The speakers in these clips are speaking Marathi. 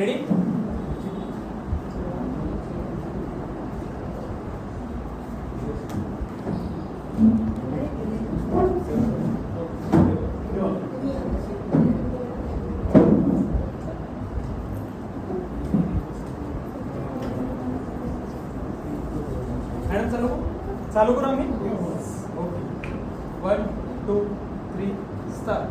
रेडी चालू करू? आम्ही? Okay one two three star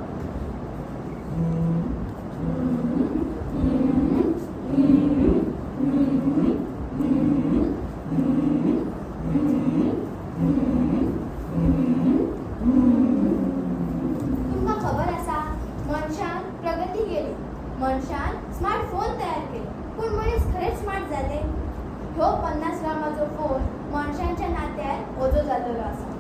ह्यो पन्नास ग्रामाचो फोन मनशांच्या नात्यार ओजो जातलो आसा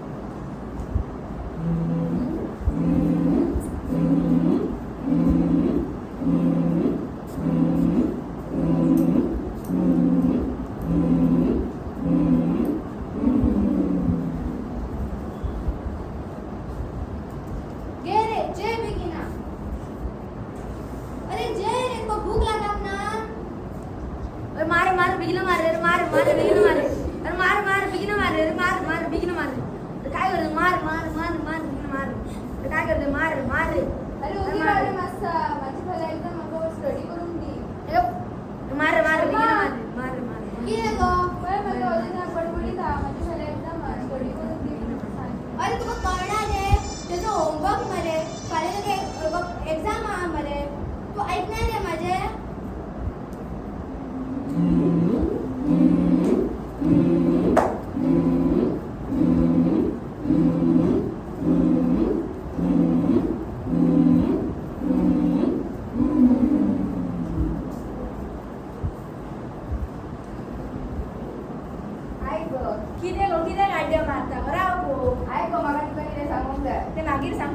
होमवर्कमध्ये कॉलेज एक्झाममध्ये तू ऐकणार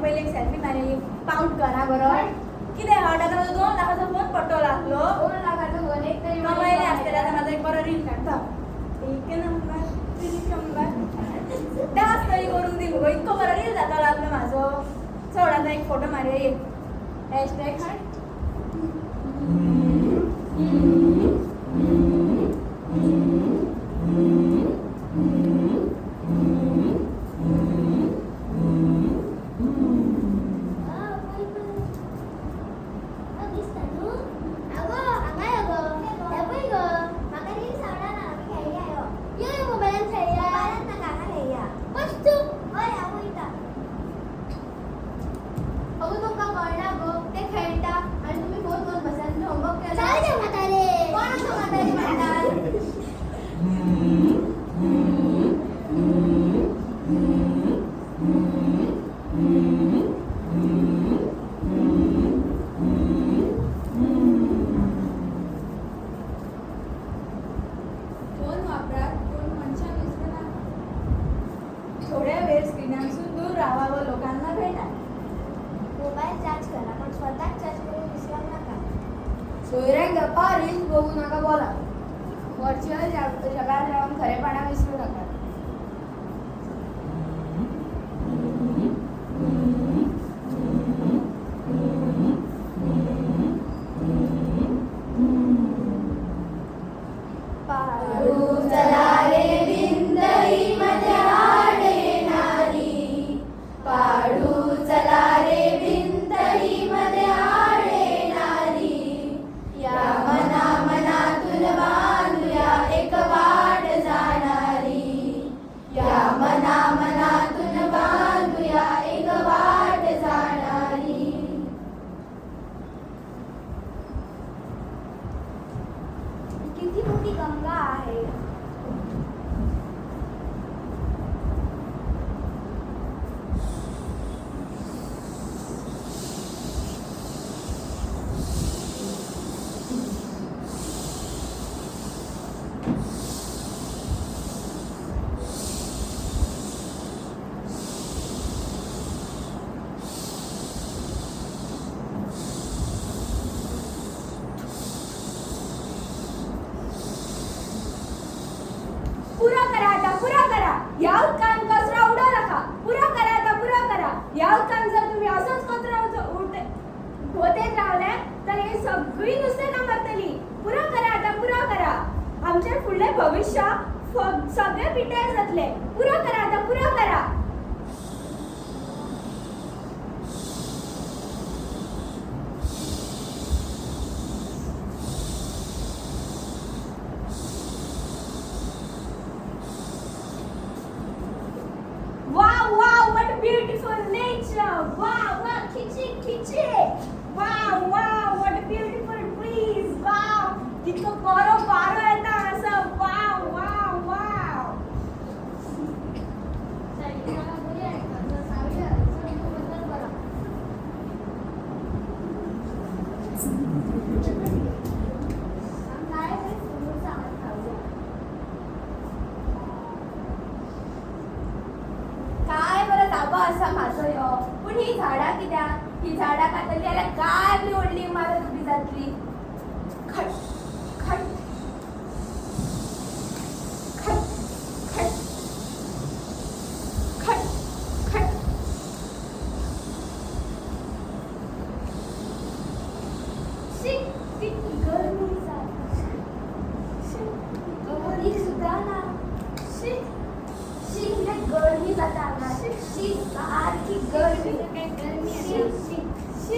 पहिले एक सेल्फी मारली पाऊट करा बरं. किती ऑर्डर दोन लाखाचा फोन पट्टो लागलो. दोन लाखाचा फोन एक तरी कमायला असते आता माझा एक बरं रील काढता. एक नंबर नंबर त्याच तरी करून दिलो इतकं बरं रील जाता लागलं माझं. सोडाचा एक फोटो मारे एक हॅशटॅग वेळ स्क्रीनांसून दूर राहा व लोकांना भेटा मोबाईल चार्ज करा पण स्वतः चार्ज करून विसरू नका. सोयऱ्या गप्पा रील्स बघू नका बोला. व्हर्च्युअल जगात राहून खरेपणा विसरू नका. सगळी नुसते करतली पुरो करा आता पुरो करा. आमचे पुढले भविष्य सगळे पिटाय जातले पुरो करा आता पुरो करा. असा माझो यो पूण ही झाडां कित्याक ही झाडां कातली जाल्यार काय बी व्हडली इमारत उबी जातली.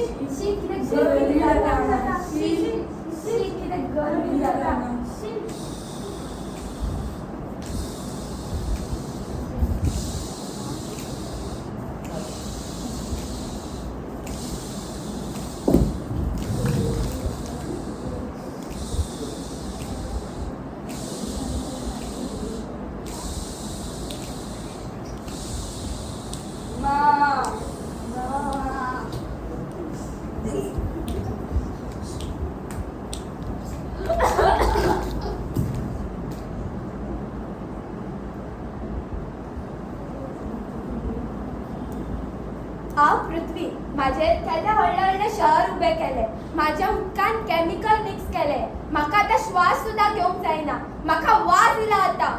She get a girl in the She, she get a girl in the She, हांव पृथ्वी. म्हाजे केन्ना व्हडले व्हडले शहर उबें केले. म्हाज्या उदकान कॅमिकल मिक्स केले. म्हाका आतां श्वास सुद्दां घेवंक जायना म्हाका वाज दिला आतां.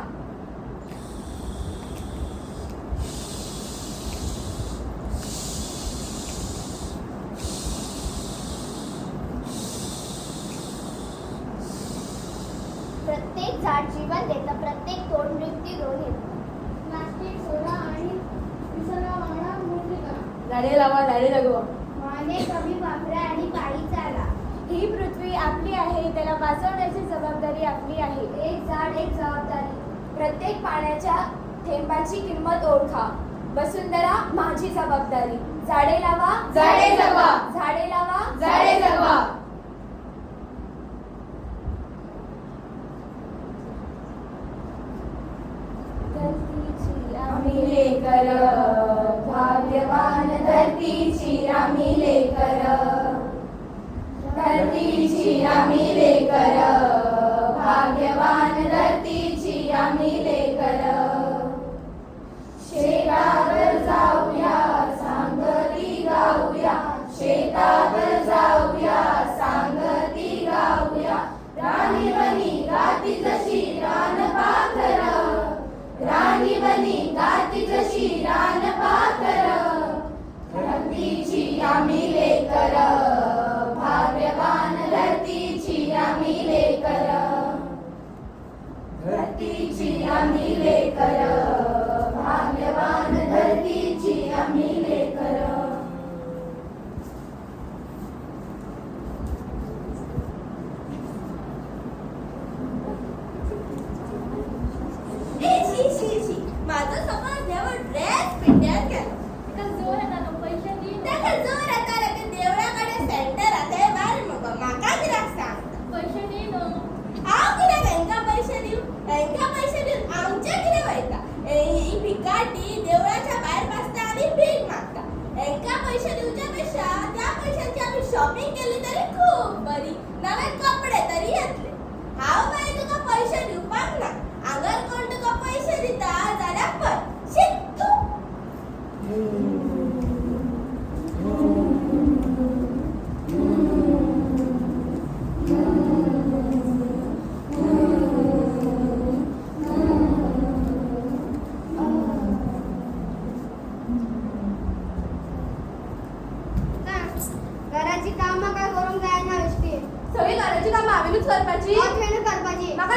प्रत्येक झाड जीवन देतं प्रत्येक तोड मृत्यू घेऊन येतं झाडे लावा झाडे जगवा वाहने कमी वापरा आणि पायी चाला. ही पृथ्वी आपली आहे त्याला वाचवण्याची जबाबदारी आपली आहे. एक झाड एक जबाबदारी. प्रत्येक पाण्याच्या थेंबाची किंमत ओळखा. वसुंधरा माझी जबाबदारी. झाडे लावा झाडे जगवा. झाडे लावा झाडे जगवा. धरतीची आम्ही लेकर भाग्यवान धरतीची आम्ही लेकर. धरतीची आम्ही करपाची हात करपाची म्हाका